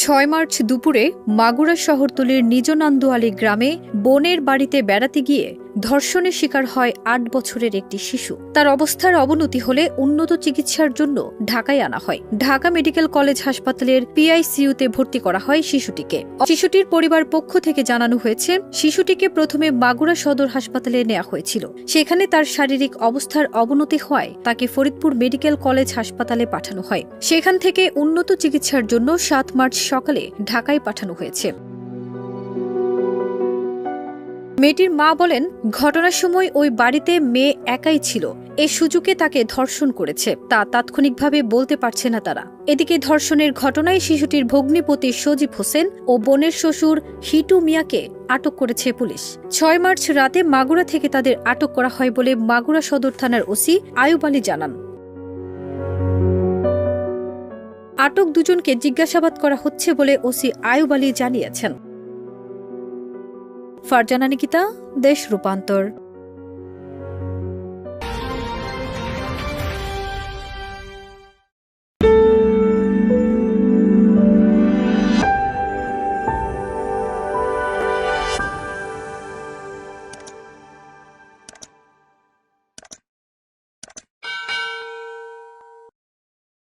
ছয় মার্চ দুপুরে মাগুরা শহরতলির নিজনান্দুয়ালি গ্রামে বোনের বাড়িতে বেড়াতে গিয়ে ধর্ষণের শিকার হয় আট বছরের একটি শিশু। তার অবস্থার অবনতি হলে উন্নত চিকিৎসার জন্য ঢাকায় আনা হয়। ঢাকা মেডিকেল কলেজ হাসপাতালের পিআইসিইউতে ভর্তি করা হয় শিশুটিকে। শিশুটির পরিবার পক্ষ থেকে জানানো হয়েছে, শিশুটিকে প্রথমে মাগুরা সদর হাসপাতালে নেওয়া হয়েছিল। সেখানে তার শারীরিক অবস্থার অবনতি হওয়ায় তাকে ফরিদপুর মেডিকেল কলেজ হাসপাতালে পাঠানো হয়। সেখান থেকে উন্নত চিকিৎসার জন্য সাত মার্চ সকালে ঢাকায় পাঠানো হয়েছে। মেয়েটির মা বলেন, ঘটনার সময় ওই বাড়িতে মেয়ে একাই ছিল। এ সুযোগে তাকে ধর্ষণ করেছে। তা তাৎক্ষণিকভাবে বলতে পারছে না তারা। এদিকে ধর্ষণের ঘটনায় শিশুটির ভগ্নিপতি সজীব হোসেন ও বোনের শ্বশুর হিটু মিয়াকে আটক করেছে পুলিশ। ছয় মার্চ রাতে মাগুরা থেকে তাদের আটক করা হয় বলে মাগুরা সদর থানার ওসি আয়ুব আলী জানান। আটক দুজনকে জিজ্ঞাসাবাদ করা হচ্ছে বলে ওসি আয়ুব আলী জানিয়েছেন। ফারজানা নিকিতা দেশ রূপান্তর।